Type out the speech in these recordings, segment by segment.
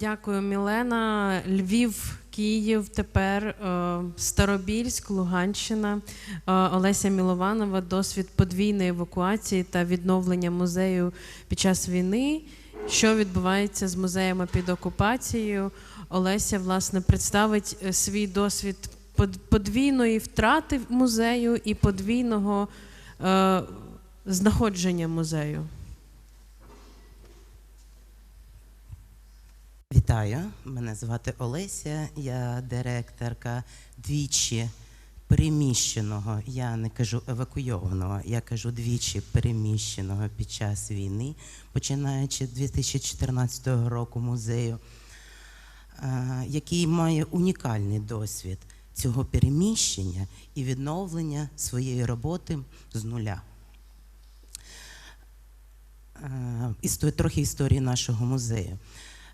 Дякую, Мілена. Львів, Київ, тепер е, Старобільськ, Луганщина, Е, Олеся Мілованова. Досвід подвійної евакуації та відновлення музею під час війни. Що відбувається з музеями під окупацією? Олеся власне представить е, свій досвід подвійної втрати музею і подвійного знаходження музею. Вітаю, мене звати Олеся, я директорка двічі переміщеного, я не кажу евакуйованого, я кажу двічі переміщеного під час війни, починаючи з 2014 року музею, е, який має унікальний досвід цього переміщення і відновлення своєї роботи з нуля. Е, трохи історії нашого музею.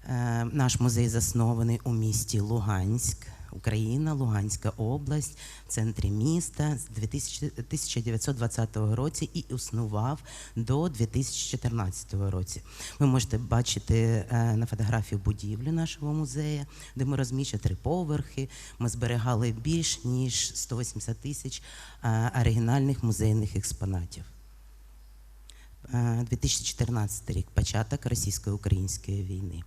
Е, Наш музей заснований у місті Луганськ, Україна, Луганська область, в центрі міста з 2000 1920 році і існував до 2014 році. Ви можете бачити е, на фотографії будівлю нашого музею, де ми розміщені три поверхи. Ми зберігали більш ніж 180 тисяч е, оригінальних музейних експонатів. Е, 2014 рік, початок російсько-української війни.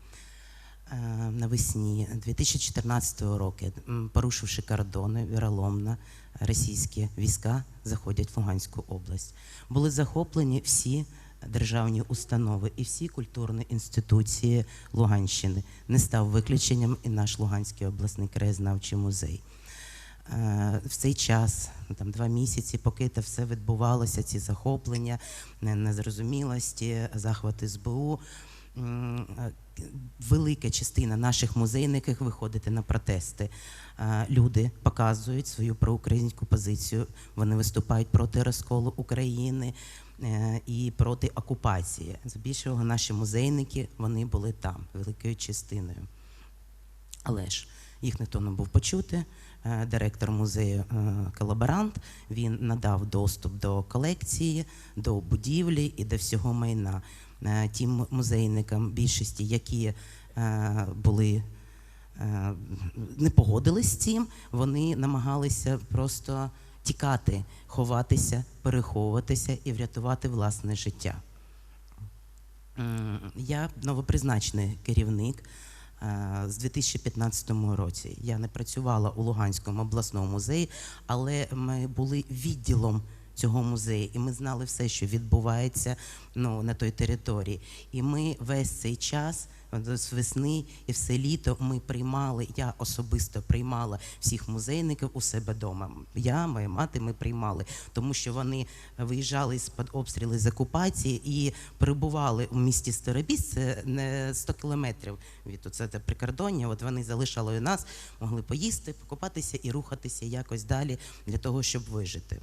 Е, Навесні 2014 року, порушивши кордони віроломно, російські війська заходять в Луганську область. Були захоплені всі державні установи і всі культурні інституції Луганщини. Не став виключенням і наш Луганський обласний краєзнавчий музей. Е, в цей час, там два місяці, поки це все відбувалося, ці захоплення, незрозумілості, захвати СБУ. Е, Велика частина наших музейників виходить на протести. Е, Люди показують свою проукраїнську позицію. Вони виступають проти розколу України е, і проти окупації. Здебільшого наші музейники вони були там великою частиною. Але ж їх ніхто не був почути. Директор музею колаборант він надав доступ до колекції, до будівлі і до всього майна. Е, Тим музейникам, більшості, які е, були е, не погодились з цим, вони намагалися просто тікати, ховатися, переховуватися і врятувати власне життя. Я новопризначений керівник з 2015 році. Я не працювала у Луганському обласному музеї, але ми були відділом цього музею, і ми знали все, що відбувається ну, на той території. І ми весь цей час. З весни і все літо ми приймали, я особисто приймала всіх музейників у себе вдома. Я, моя мати, ми приймали, тому що вони виїжджали з під обстріли з окупації і перебували у місті Старобіс, це не 100 кілометрів від оце прикордоння. От вони залишали нас, могли поїсти, покупатися і рухатися якось далі для того, щоб вижити.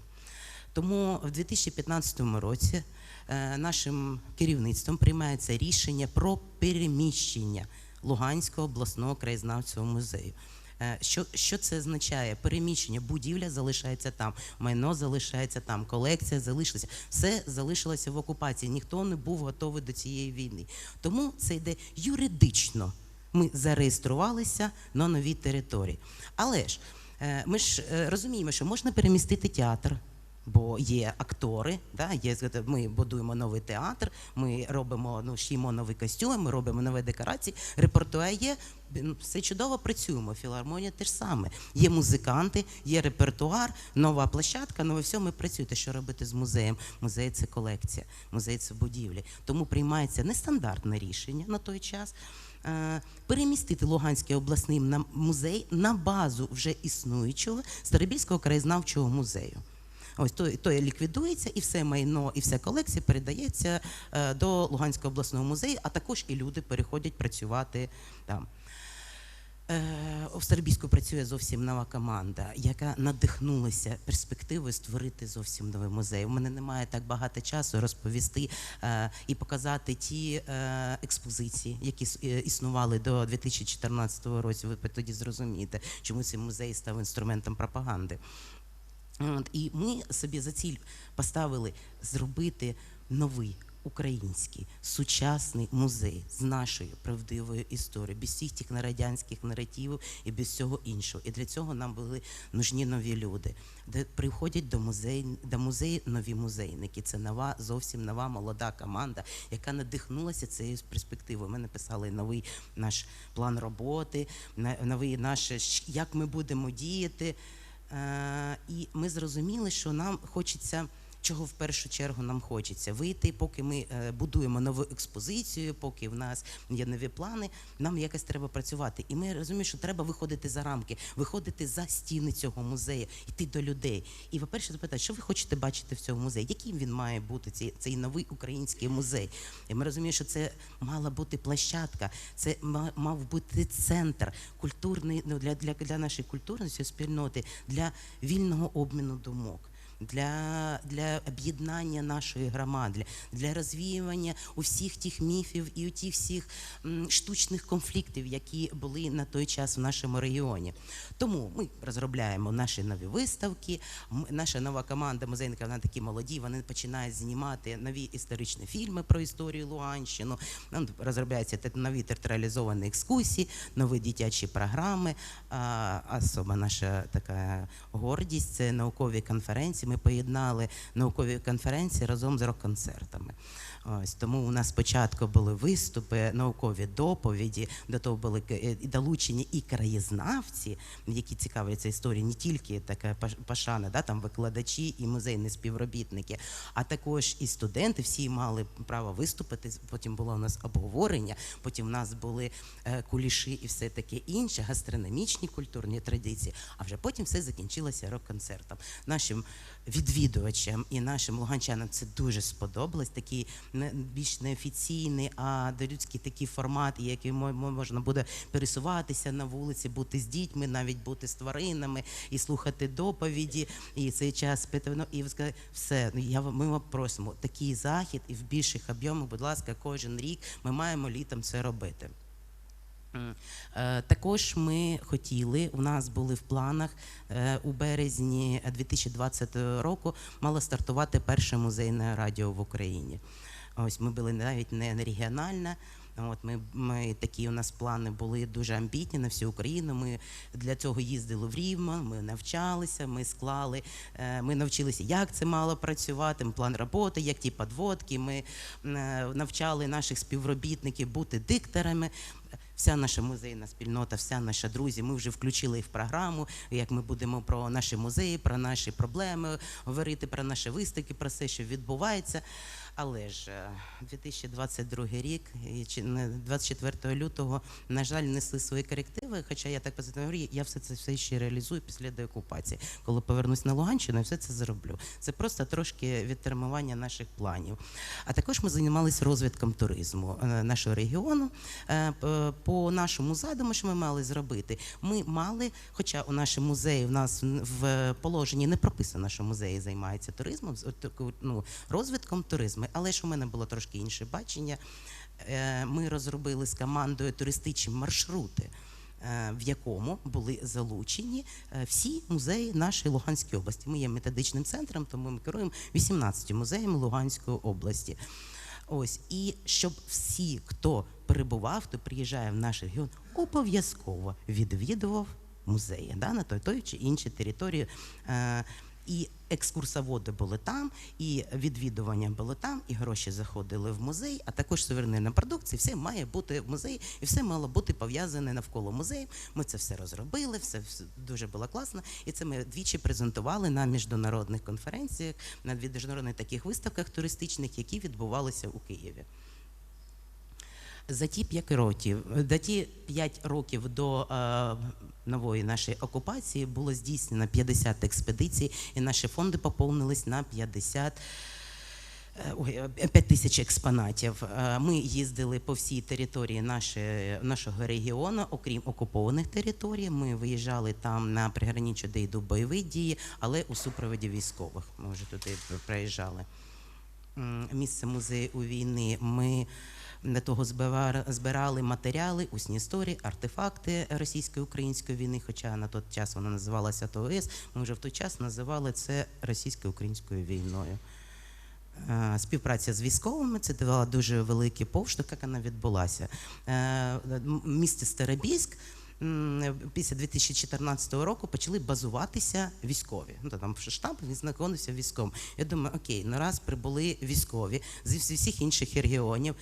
Тому в 2015 році е, нашим керівництвом приймається рішення про переміщення Луганського обласного краєзнавчого музею. Е, Що, що це означає? Переміщення, будівля залишається там, майно залишається там, колекція залишилася. Все залишилося в окупації. Ніхто не був готовий до цієї війни. Тому це йде юридично. Ми зареєструвалися на новій території. Але ж е, ми ж розуміємо, що можна перемістити театр. Бо є актори, да, є, ми будуємо новий театр, ми робимо, ну, шиємо нові костюми, ми робимо нові декорації, репертуар є, ну, все чудово працюємо. Філармонія теж саме. Є музиканти, є репертуар, нова площадка, нове все, ми працюємо. Що робити з музеєм? Музей це колекція, музей це будівлі. Тому приймається нестандартне рішення на той час. е, Перемістити Луганський обласний музей на базу вже існуючого Старобільського краєзнавчого музею. Ось то, то ліквідується, і все майно, і вся колекція передається е, до Луганського обласного музею, а також і люди переходять працювати там. Е, У Старобільську працює зовсім нова команда, яка надихнулася перспективою створити зовсім новий музей. У мене немає так багато часу розповісти е, і показати ті експозиції, які існували до 2014 року. Ви тоді зрозумієте, чому цей музей став інструментом пропаганди. От, і ми собі за ціль поставили зробити новий український сучасний музей з нашою правдивою історією, без всіх тих радянських наративів і без всього іншого. І для цього нам були нужні нові люди, де приходять до музею, до музею нові музейники. Це нова, зовсім нова молода команда, яка надихнулася цією перспективою. Ми написали новий наш план роботи, новий наш як ми будемо діяти. Е, І ми зрозуміли, що нам хочеться. Чого в першу чергу нам хочеться вийти, поки ми е, будуємо нову експозицію, поки в нас є нові плани, нам якось треба працювати. І ми розуміємо, що треба виходити за рамки, виходити за стіни цього музею, йти до людей. І, по-перше, запитати, що ви хочете бачити в цьому музеї, яким він має бути, цей, цей новий український музей. І ми розуміємо, що це мала бути площадка, це ма- мав бути центр культурний ну, для, для, для нашої культурної спільноти, для вільного обміну думок для, для об'єднання нашої громади, для, розвіювання усіх тих міфів і тих всіх штучних конфліктів, які були на той час в нашому регіоні. Тому ми розробляємо наші нові виставки. Наша нова команда музейників, вона такі молоді. Вони починають знімати нові історичні фільми про історію Луганщину. Розробляються нові театралізовані екскурсії, нові дитячі програми. Особа наша така гордість це наукові конференції. Ми поєднали наукові конференції разом з рок-концертами. Ось тому у нас спочатку були виступи, наукові доповіді. До того були е, долучені і краєзнавці, які цікавляться історією, не тільки така пашана, да, там викладачі і музейні співробітники, а також і студенти. Всі мали право виступити. Потім було у нас обговорення. Потім у нас були е, куліші і все таке інше, гастрономічні культурні традиції. А вже потім все закінчилося рок-концертом. Нашим відвідувачам і нашим луганчанам це дуже сподобалось. Такий не більш неофіційний, а людський такий формат, який мо- мо- можна буде пересуватися на вулиці, бути з дітьми, навіть бути з тваринами і слухати доповіді. І цей час пити вино. І ви сказали, все, ну, я ми вам просимо такий захід і в більших об'ємах, будь ласка, кожен рік ми маємо літом це робити. Е, Також ми хотіли, у нас були в планах е, у березні 2020 року мало стартувати перше музейне радіо в Україні. Ось ми були навіть не регіональне. От ми, ми такі у нас плани були дуже амбітні на всю Україну. Ми для цього їздили в Рівно, ми навчалися, ми склали, е, ми навчилися, як це мало працювати, план роботи, як ті підводки. Ми навчали наших співробітників бути дикторами. Вся наша музейна спільнота, вся наша друзі, ми вже включили в програму, як ми будемо про наші музеї, про наші проблеми говорити, про наші виставки, про все, що відбувається. Але ж е, 2022 рік, і чи не 24 лютого, на жаль, несли свої корективи. Хоча я так позитивно говорю, я все це все ще реалізую після деокупації. Коли повернусь на Луганщину, я все це зроблю. Це просто трошки відтермування наших планів. А також ми займалися розвитком туризму е, нашого регіону. Е, По нашому задуму, що ми мали зробити, ми мали, хоча у нашому музеї в нас в положенні не прописано, що музеї займаються туризмом, ну, розвитком туризму. Але ж у мене було трошки інше бачення. Е, Ми розробили з командою туристичні маршрути. е, В якому були залучені е, всі музеї нашої Луганської області. Ми є методичним центром, тому ми керуємо 18 музеями Луганської області. Ось і щоб всі, хто перебував, хто приїжджає в наш регіон, обов'язково відвідував музеї да, на той, той чи іншій території. І екскурсоводи були там, і відвідування було там, і гроші заходили в музей, а також сувенірна продукція. Все має бути в музеї, і все мало бути пов'язане навколо музею. Ми це все розробили, все дуже було класно. І це ми двічі презентували на міжнародних конференціях, на міжнародних таких виставках туристичних, які відбувалися у Києві. За ті 5 років, за ті 5 років до е, нової нашої окупації було здійснено 50 експедицій, і наші фонди поповнились на 50 е, Ой, е, 5 тисяч експонатів. Е, Ми їздили по всій території нашої, нашого регіону, окрім окупованих територій. Ми виїжджали там на приграниччя, де йдуть бойові дії, але у супроводі військових. Ми вже туди приїжджали. Місце музею у війни. Ми для того збирали матеріали, усні історії, артефакти російсько-української війни, хоча на той час вона називалася ТОС, ми вже в той час називали це російсько-українською війною. Е, Співпраця з військовими це давала дуже великий повштовх, як вона відбулася. Е, м- Місто Старобільськ м, після 2014 року почали базуватися військові. Ну, там штаб він знаходився військовим. Я думаю, окей, ну раз прибули військові всі- всіх інших регіонів.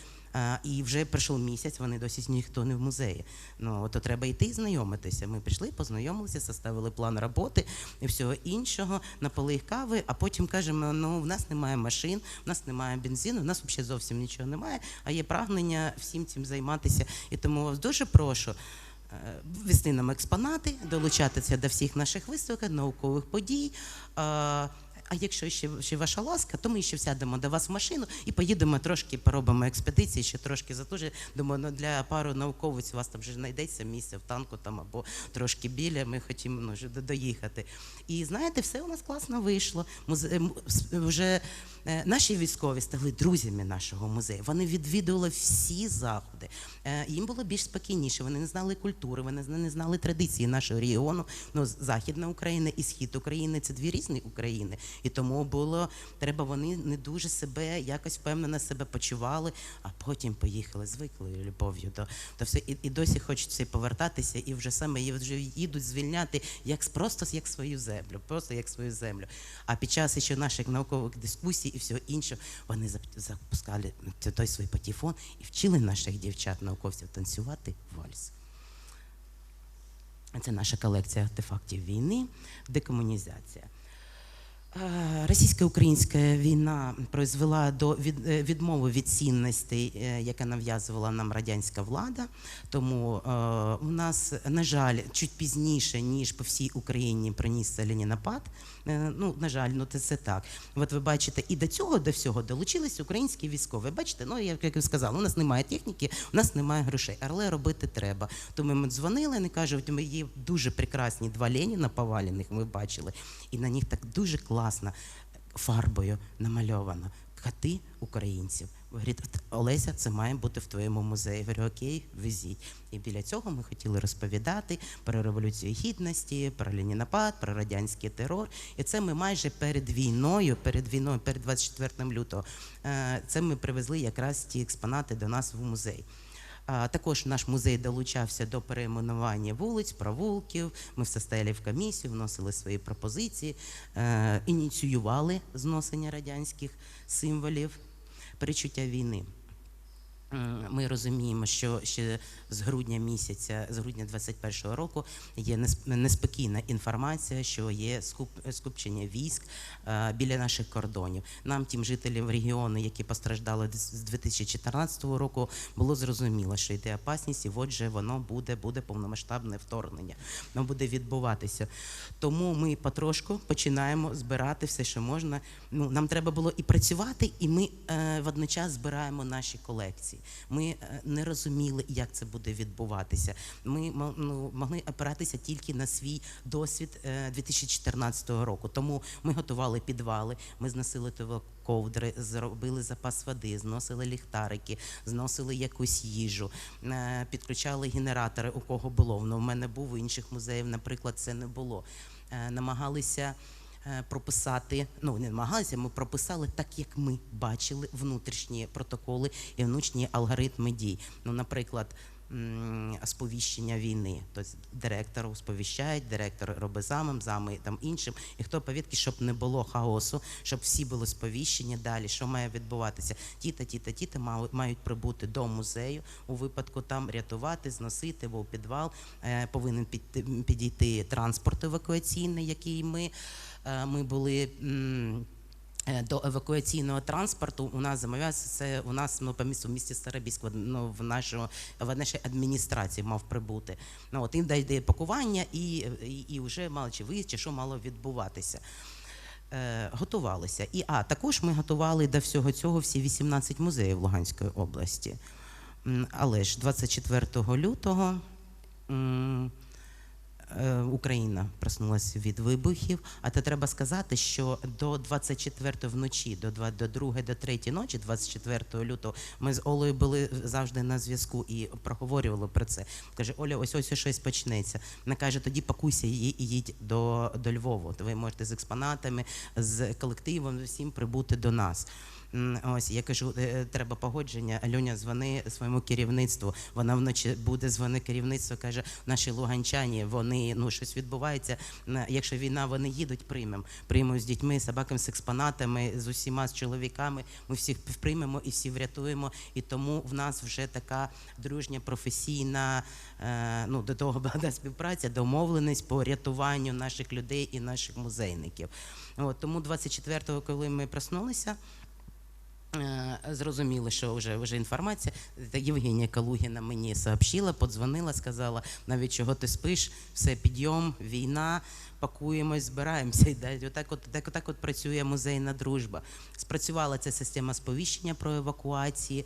І вже пройшов місяць, вони досі ніхто не в музеї. Ну то треба йти і знайомитися. Ми прийшли, познайомилися, составили план роботи і всього іншого, напили їх кави, а потім кажемо: ну в нас немає машин, в нас немає бензину, в нас взагалі зовсім нічого немає. А є прагнення всім цим займатися. І тому вас дуже прошу. е, Вести нам експонати, долучатися до всіх наших виставок, наукових подій. А якщо ще, ще ваша ласка, то ми ще сядемо до вас в машину і поїдемо трошки, поробимо експедиції, ще трошки затуже. Думаю, ну для пару науковиць у вас там вже знайдеться місце в танку там або трошки біля. Ми хотімо ну, доїхати. І знаєте, все у нас класно вийшло. Музе... вже е, наші військові стали друзями нашого музею. Вони відвідували всі заходи. Е, їм було більш спокійніше. Вони не знали культури, вони не знали традиції нашого регіону. Ну, Західна Україна і Схід України це дві різні України. І тому було треба, вони не дуже себе якось впевнено себе почували, а потім поїхали з любов'ю до, до все. І, і досі хочеться повертатися, і вже саме і вже їдуть звільняти як просто як свою землю, просто як свою землю. А під час ще наших наукових дискусій і всього іншого вони зап- запускали той свій патефон і вчили наших дівчат, науковців танцювати вальс. Це наша колекція артефактів війни, декомунізація. Е, Російсько-українська війна призвела до е, відмови від цінностей, е, яке нав'язувала нам радянська влада. Тому у нас, на жаль, чуть пізніше, ніж по всій Україні пронісся ленінапад. Е, ну, на жаль, ну це, так. От ви бачите, і до цього, до всього долучились українські військові. Бачите, ну як я сказала, у нас немає техніки, у нас немає грошей, але робити треба. Тому ми дзвонили, вони кажуть, ми є дуже прекрасні два Леніна повалених, ми бачили, і на них так дуже класно фарбою намальовано. Хати українців. Говорить, Олеся, це має бути в твоєму музеї. Я говорю, окей, везіть. І біля цього ми хотіли розповідати про революцію гідності, про Ленінапад, про радянський терор. І це ми майже перед війною, перед війною, перед 24 лютого, е, це ми привезли якраз ті експонати до нас в музей. Також наш музей долучався до перейменування вулиць, провулків. Ми все стояли в комісію, вносили свої пропозиції, е, ініціювали зносення радянських символів, перечуття війни. Ми розуміємо, що ще з грудня місяця, з грудня 21-го року є неспокійна інформація, що є скупчення військ е, біля наших кордонів. Нам, тим жителям регіону, які постраждали з 2014 року, було зрозуміло, що йде опасність, і отже, воно буде, буде повномасштабне вторгнення. Воно буде відбуватися. Тому ми потрошку починаємо збирати все, що можна. Ну, нам треба було і працювати, і ми е, водночас збираємо наші колекції. Ми е, не розуміли, як це буде відбуватися. Ми ну, могли опиратися тільки на свій досвід е, 2014 року. Тому ми готували підвали, ми зносили ковдри, зробили запас води, зносили ліхтарики, зносили якусь їжу, е, підключали генератори, у кого було. Ну, в мене був у інших музеїв, наприклад, це не було. Е, Намагалися е, прописати, ну не намагалися, ми прописали так, як ми бачили внутрішні протоколи і внутрішні алгоритми дій. Ну, наприклад, сповіщення війни. Тобто директор сповіщає, директор робить замом, зами там іншим. І хто повідки, щоб не було хаосу, щоб всі були сповіщені далі, що має відбуватися. Тіта, тіта, тіта мають прибути до музею у випадку там рятувати, зносити, бо у підвал е, повинен підійти транспорт евакуаційний, який ми, е, ми були. е, До евакуаційного транспорту у нас замовлявся це у нас ну, по місту в місті Старобільськ, в- ну, в нашому в нашій адміністрації мав прибути. Ну от їм дає пакування і, і, і вже мало чи виїзд, чи що мало відбуватися. Е, готувалися. І а також ми готували до всього цього всі 18 музеїв Луганської області. Але ж 24 лютого. Е, Україна проснулася від вибухів. А то треба сказати, що до 24 вночі, до 2, до 2, до 3 ночі, 24 лютого, ми з Олею були завжди на зв'язку і проговорювали про це. Каже, Оля, ось ось щось почнеться. Вона каже, тоді пакуйся і і їдь до, до Львова. То ви можете з експонатами, з колективом, з усім прибути до нас. Ось я кажу, «Е, треба погодження. Альоня дзвони своєму керівництву. Вона вночі буде дзвони керівництво. каже, наші луганчані, вони ну щось відбувається. Якщо війна, вони їдуть, приймемо. Приймемо з дітьми, собаками, з експонатами, з усіма з чоловіками. Ми всіх приймемо і всі врятуємо. І тому в нас вже така дружня професійна е, ну до того була співпраця, домовленість по рятуванню наших людей і наших музейників. От тому 24-го, коли ми проснулися. Е, Зрозуміли, що вже, вже інформація. Євгенія Калугіна мені сообщила, подзвонила, сказала, навіть чого ти спиш, все підйом, війна, пакуємось, збираємося. І далі. Отак, от, так, так от працює музейна дружба. Спрацювала ця система сповіщення про евакуації.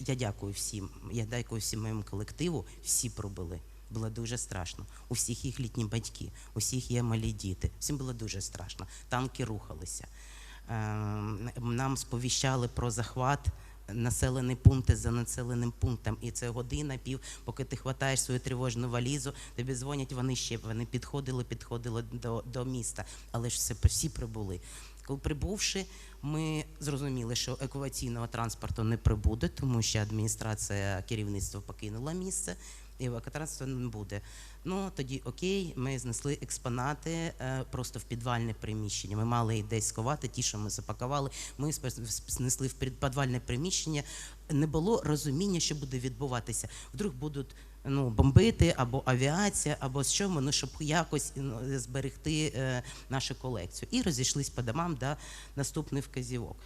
Я дякую всім. Я дякую всім моєму колективу. Всі пробули. Було дуже страшно. У всіх їх літні батьки, у всіх є малі діти. Всім було дуже страшно. Танки рухалися. Ем, Нам сповіщали про захват населені пункти за населеним пунктом. І це година, пів, поки ти хватаєш свою тривожну валізу, тобі дзвонять вони ще. Вони підходили, підходили до, до міста, але ж все всі прибули. Коли прибувши, ми зрозуміли, що евакуаційного транспорту не прибуде, тому що адміністрація керівництва покинула місце. І евакуації не буде. Ну тоді окей, ми знесли експонати е, просто в підвальне приміщення. Ми мали їх десь сховати, ті, що ми запакували. Ми знесли в під- підвальне приміщення. Не було розуміння, що буде відбуватися. Вдруг будуть ну, бомбити або авіація, або що ну, щоб якось ну, зберегти е, нашу колекцію. І розійшлись по домам до наступних вказівок.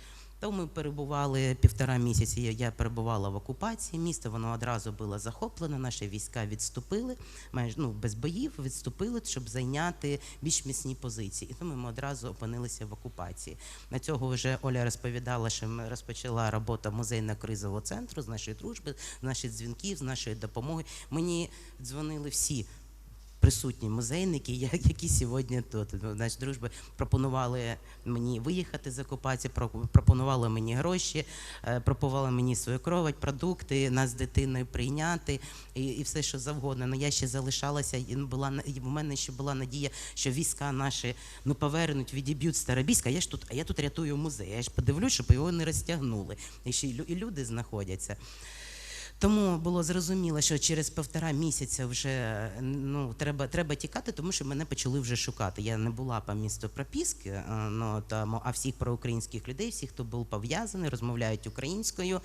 То ми перебували півтора місяці. Я- перебувала в окупації міста. Воно одразу було захоплено. Наші війська відступили, майже ну без боїв відступили, щоб зайняти більш міцні позиції. І тому ми одразу опинилися в окупації. На цього вже Оля розповідала, що ми розпочала робота музейно-кризового центру з нашої дружби, з наших дзвінків, з нашої допомоги. Мені дзвонили всі присутні музейники, які сьогодні тут. Ну, Наші дружби пропонували мені виїхати з окупації, пропонували мені гроші, е, пропонували мені свою кровать, продукти, нас з дитиною прийняти і, і все, що завгодно. Ну я ще залишалася, і була на- і в мене ще була надія, що війська наші ну повернуть, відіб'ють Старобільськ, а я ж тут, а я тут рятую музей. Я ж подивлюсь, щоб його не розтягнули. І ще і люди знаходяться. Тому було зрозуміло, що через півтора місяця вже ну треба, треба тікати, тому що мене почали вже шукати. Я не була по місту прописки, е, ну там, а всіх проукраїнських людей, всі, хто був пов'язаний, розмовляють українською,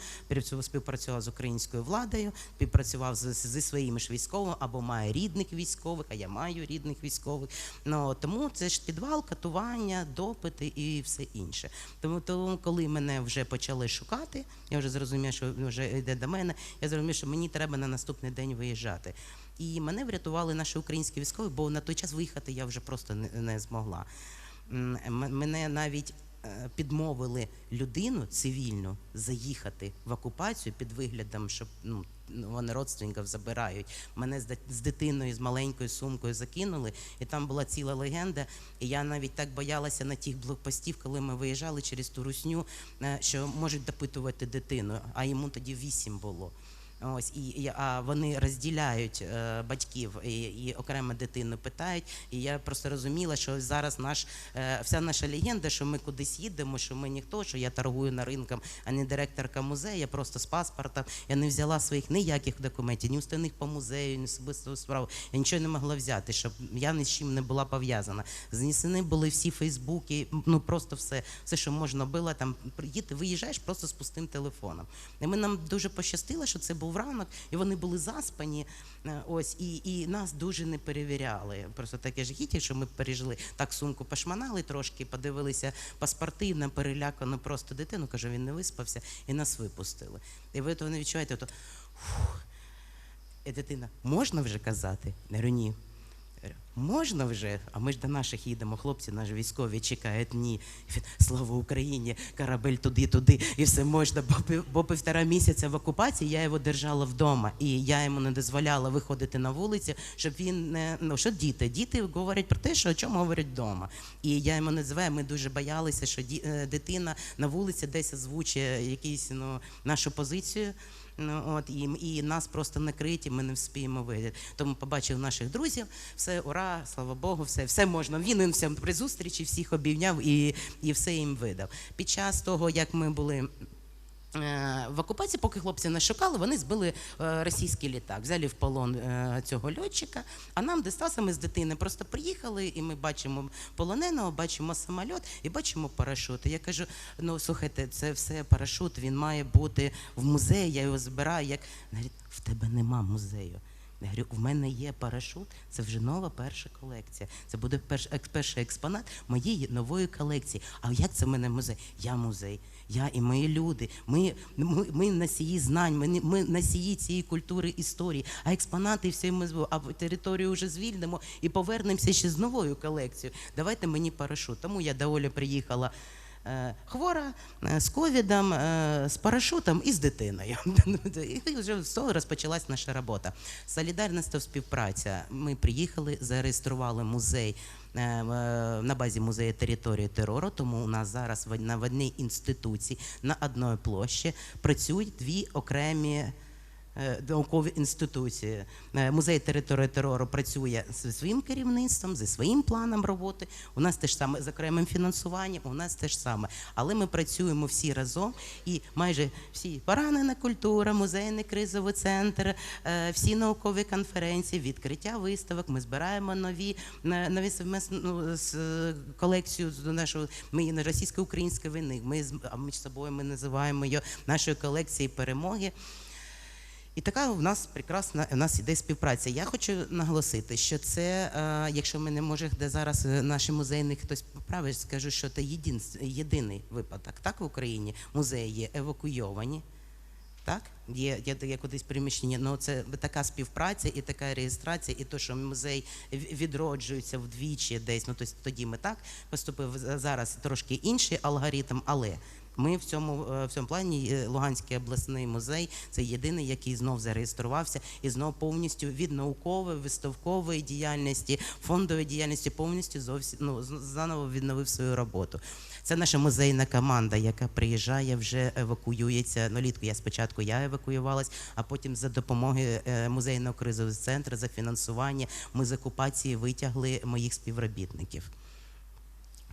співпрацював- з українською владою, співпрацював з, зі своїми ж військовими або має рідних військових, а я маю рідних військових. Ну тому це ж підвал, катування, допити і все інше. Тому, тому коли мене вже почали шукати, я вже зрозумів, що вже йде до мене. Я зрозумів, що мені треба на наступний день виїжджати. І мене врятували наші українські військові, бо на той час виїхати я вже просто не, змогла. Мене навіть е, підмовили людину цивільну заїхати в окупацію під виглядом, що ну, вони родственників забирають. Мене з дитиною, з маленькою сумкою закинули, і там була ціла легенда. І я навіть так боялася на тих блокпостів, коли ми виїжджали через ту русню, е, що можуть допитувати дитину, а йому тоді вісім було. Ось і, і а вони розділяють е, батьків і, і окремо дитину питають. І я просто розуміла, що зараз наш е, вся наша легенда, що ми кудись їдемо, що ми ніхто, що я торгую на ринком, а не директорка музею. Я просто з паспортом. Я не взяла своїх ніяких документів, ні уставних по музею, ні особистого справу. Я нічого не могла взяти, щоб я ні з чим не була пов'язана. Знесені були всі Фейсбуки, ну просто все, все, що можна було там. Приїти, виїжджаєш просто з пустим телефоном. І ми нам дуже пощастило, що це був ранок, і вони були заспані. е, Ось і, і нас дуже не перевіряли. Просто таке жахіття, що ми пережили так сумку пошманали трошки, подивилися паспорти на перелякану просто дитину. Каже, він не виспався, і нас випустили. І ви того не відчуваєте, то. І дитина, можна вже казати? Я говорю, ні. Можна вже, а ми ж до наших їдемо, хлопці наші військові чекають, ні. Він, Слава Україні, корабель туди-туди, і все можна. Бо, бо півтора місяця в окупації я його держала вдома, і я йому не дозволяла виходити на вулицю, щоб він не ну що діти? Діти говорять про те, що о чому говорять вдома. І я йому називаю, ми дуже боялися, що ді, е, дитина на вулиці десь озвучує якісь ну нашу позицію. Ну, от, і, і нас просто накриті, ми не вспіємо вийти. Тому побачив наших друзів, все, ура, слава Богу, все, все можна. Він їм всім при зустрічі всіх обійняв і, і все їм видав. Під час того, як ми були. Е, В окупації, поки хлопці нас шукали, вони збили е, російський літак, взяли в полон е, цього льотчика. А нам дісталося, ми з дитини просто приїхали, і ми бачимо полоненого, бачимо самоліт і бачимо парашут. Я кажу: ну слухайте, це все парашут, він має бути в музеї, я його збираю. Як говорить, в тебе нема музею. Я говорю, в мене є парашут, це вже нова перша колекція. Це буде перший експонат моєї нової колекції. А як це в мене музей? Я музей. Я і мої люди. Ми, ми, ми носії знань, ми, ми носії цієї культури історії. А експонати всі ми а територію вже звільнимо і повернемося ще з новою колекцією. Давайте мені парашут. Тому я до Олі приїхала. Е, Хвора е, з ковідом, е, з парашутом і з дитиною. І вже з того розпочалась наша робота. Солідарність та співпраця. Ми приїхали, зареєстрували музей на базі музею території терору. Тому у нас зараз на одній інституції на одній площі працюють дві окремі. Е, Наукові інституції. Е, Музей території терору працює зі своїм керівництвом, зі своїм планом роботи. У нас теж саме з окремим фінансуванням, у нас теж саме. Але ми працюємо всі разом, і майже всі поранена культура, музейний кризовий центр, е, всі наукові конференції, відкриття виставок. Ми збираємо нові нові совмесну ну, колекцію нашого ми на російсько-української війни. Ми між собою ми називаємо її нашою колекцією перемоги. І така у нас прекрасна у нас іде співпраця. Я хочу наголосити, що це, е, якщо мене може де зараз е, наші музейні хтось поправить, скажу, що це єдин, єдиний випадок. Так в Україні музеї є евакуйовані. Так, є, є, є кудись приміщення, але це така співпраця і така реєстрація, і то, що музей відроджується вдвічі десь. Ну тобто тоді ми так поступив зараз трошки інший алгоритм, але ми в цьому е, в цьому плані е, Луганський обласний музей це єдиний, який знов зареєструвався і знов повністю від наукової, виставкової діяльності, фондової діяльності повністю зовсім ну заново відновив свою роботу. Це наша музейна команда, яка приїжджає, вже евакуюється. Ну, літку я спочатку я евакуювалась, а потім за допомогою е, музейного кризового центру, за фінансування ми з окупації витягли моїх співробітників.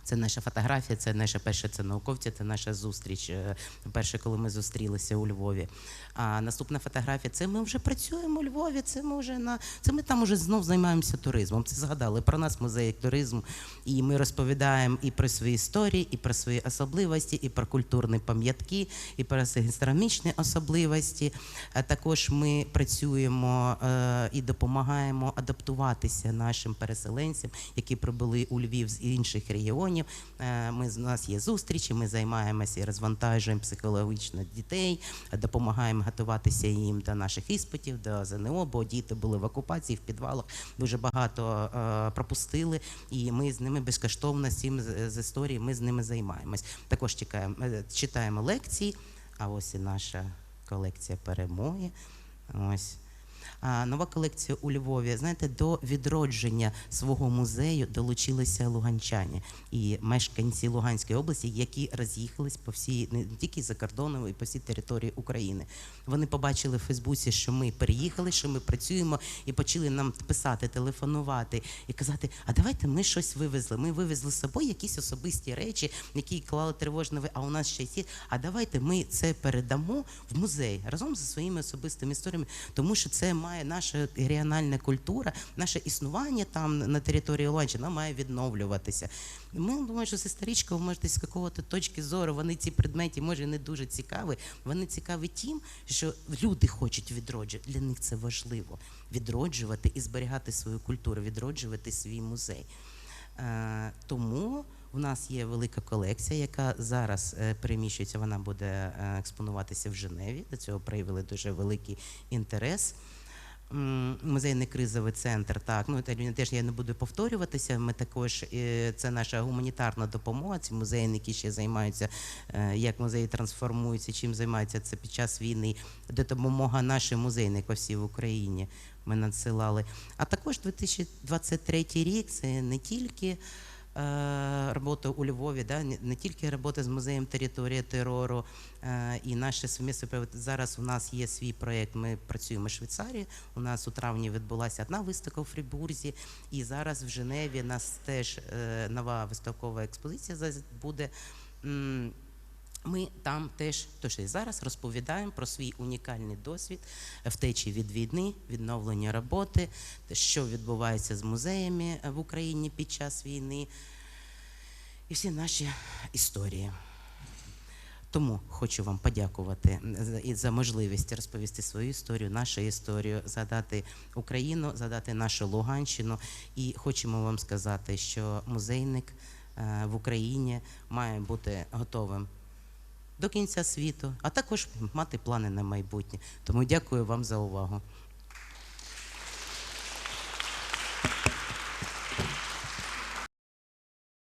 Це наша фотографія, це наша перша це науковці, це наша зустріч. е, Перше, коли ми зустрілися у Львові. А наступна фотографія це ми вже працюємо у Львові. Це ми вже на це ми там уже знов займаємося туризмом. Це згадали про нас музей туризму, і ми розповідаємо і про свої історії, і про свої особливості, і про культурні пам'ятки, і про гастрономічні особливості. А також ми працюємо е, і допомагаємо адаптуватися нашим переселенцям, які прибули у Львів з інших регіонів. Е, Ми у нас є зустрічі, ми займаємося і розвантажуємо психологічно дітей, допомагаємо готуватися їм до наших іспитів, до ЗНО, бо діти були в окупації, в підвалах дуже багато е, пропустили, і ми з ними безкоштовно з, з історії. Ми з ними займаємось. Також чекаємо, е, читаємо лекції. А ось і наша колекція перемоги. Ось. Нова колекція у Львові. Знаєте, до відродження свого музею долучилися луганчані і мешканці Луганської області, які роз'їхались по всій не тільки за кордоном, і по всій території України. Вони побачили в Фейсбуці, що ми переїхали, що ми працюємо, і почали нам писати, телефонувати і казати: а давайте ми щось вивезли. Ми вивезли з собою якісь особисті речі, які клали тривожно, а у нас ще є. А давайте ми це передамо в музей разом зі своїми особистими історіями, тому що це має наша регіональна культура, наше існування там на території Луганщини, має відновлюватися. Ми думаємо, що з історичкою, може, з якого-то точки зору вони ці предмети може не дуже цікаві. Вони цікаві тим, що люди хочуть відроджувати. Для них це важливо відроджувати і зберігати свою культуру, відроджувати свій музей. Е, тому в нас є велика колекція, яка зараз е, переміщується. Вона буде е, експонуватися в Женеві. До цього проявили дуже великий інтерес. Музейний кризовий центр, так ну це теж я не буду повторюватися. Ми також це наша гуманітарна допомога. Ці музейники ще займаються, е, як музеї трансформуються, чим займаються це під час війни. Допомога нашим музейникам всі в Україні. Ми надсилали. А також 2023 рік це не тільки е, робота у Львові, да, не, тільки робота з музеєм території терору е, і наші сумісне. Зараз у нас є свій проєкт. Ми працюємо в Швейцарії. У нас у травні відбулася одна виставка у Фрібурзі, і зараз в Женеві нас теж е, нова виставкова експозиція буде. Ми там теж, то що і зараз розповідаємо про свій унікальний досвід втечі від війни, відновлення роботи, що відбувається з музеями в Україні під час війни, і всі наші історії. Тому хочу вам подякувати і за можливість розповісти свою історію, нашу історію, згадати Україну, згадати нашу Луганщину. І хочемо вам сказати, що музейник е, в Україні має бути готовим до кінця світу, а також мати плани на майбутнє. Тому дякую вам за увагу.